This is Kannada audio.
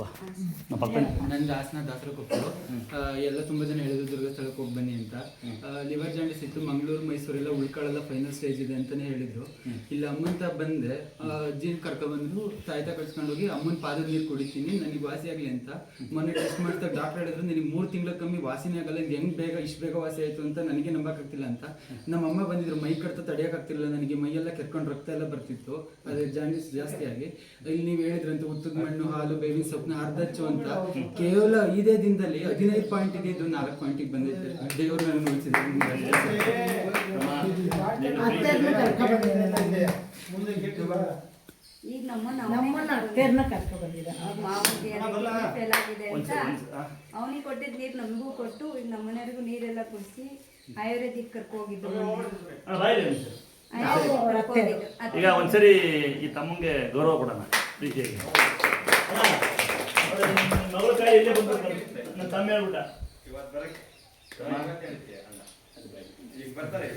ಸ್ವಲ್ಪ ನಮ್ಮ ಪಕ್ಕ ನಂದು ಹಾಸನ ಎಲ್ಲ ತುಂಬಾ ಜನ ಹೇಳಿದ್ರು ದುರ್ಗಸ್ಥಳಕ್ಕೆ ಹೋಗಿ ಬನ್ನಿ ಅಂತ. ಲಿವರ್ ಜಾಂಡಿಸ್ ಇತ್ತು. ಮಂಗಳೂರು ಮೈಸೂರೆಲ್ಲ ಉಳ್ಕೊಳ್ಳಲ್ಲ ಫೈನಲ್ ಸ್ಟೇಜ್ ಇದೆ ಅಂತಾನೆ ಹೇಳಿದ್ರು ಇಲ್ಲಿ ಅಮ್ಮಂತ ಬಂದೆ. ಅಜ್ಜಿನ ಬಂದು ತಾಯ್ತಾ ಕಳ್ಸ್ಕೊಂಡು ಹೋಗಿ ಅಮ್ಮನ ಪಾದದ ನೀರು ಕುಡಿತೀನಿ ನನಗೆ ವಾಸಿ ಆಗ್ಲಿ ಅಂತ. ಮೊನ್ನೆ ಟೆಸ್ಟ್ ಮಾಡ್ತಾ ಡಾಕ್ಟರ್ ಹೇಳಿದ್ರು ನಿನಗೆ ಮೂರು ತಿಂಗಳ ಕಮ್ಮಿ ವಾಸಿನೇ ಆಗಲ್ಲ ಹೆಂಗೆ ಹೆಂಗ್ ಬೇಗ ಇಷ್ಟು ಬೇಗ ವಾಸಿ ಆಯ್ತು ಅಂತ ನನಗೆ ನಂಬಕ್ಕಾಗ್ತಿಲ್ಲ ಅಂತ. ನಮ್ಮ ಅಮ್ಮ ಬಂದಿದ್ರು ಮೈ ಕಡ್ತ ತಡೆಯೋಕ್ಕಾಗ್ತಿರ್ಲಿಲ್ಲ ನನಗೆ ಮೈಯೆಲ್ಲ ಕೆರ್ಕೊಂಡು ರಕ್ತ ಎಲ್ಲ ಬರ್ತಿತ್ತು. ಅದೇ ಜಾಂಡಿಸ್ ಜಾಸ್ತಿ ಆಗಿ. ಇಲ್ಲಿ ನೀವು ಹೇಳಿದ್ರಂತೆ ಉತ್ತದ ಮಣ್ಣು ಹಾಲು ಬೇವಿನ ಸೊಪ್ಪನ್ನ ಅರ್ಧಚ್ಚು ಅಂತ. ಕೇವಲ ಇದೇ ದಿನದಲ್ಲಿ ಹದಿನೈದು ಪಾಯಿಂಟ್ ಇದು ನಾಲ್ಕು ಪಾಯಿಂಟಿಗೆ ಬಂದಿದ್ದೆ ದೇವರು ಬಂದಿದ್ದಾರೆ. ಈಗ ನಮ್ಮ ನಮ್ಮನ್ನ ಅತ್ತೆರ್ನ ಕರ್ಕೊಂಡ್ ಬಂದಿದ್ದಾರೆ. ಮಾವಿಗೆ ಫೇಲ್ ಆಗಿದೆ ಅಂತ. ಅವನಿಗೆ ಕೊಟ್ಟಿದ್ ನೀರು ನಮಗೂ ಕೊಟ್ಟು ಈಗ ನಮ್ಮನೆಯವ್ರಿಗೂ ನೀರೆಲ್ಲ ಕುಡಿಸಿ ಆಯುರ್ವೇದಿಕ್ ಕರ್ಕೋಗಿದ್ರು ಈಗ ಒಂದ್ಸರಿ ಈ ತಮ್ಮಂಗೆ ಗೌರವ ಕೊಡೋಣ ಪ್ರೀತಿಯಾಗಿ. ಮಗಳ ಇಲ್ಲೇ ಬಂದ್ಬಿಟ್ಟು ನನ್ನ ತಮ್ಮ ಹೇಳ್ಬಿಟ್ಟ. ಇವತ್ತು ಬರಕ್ಕೆ. ಈಗ ಬರ್ತಾರೆ.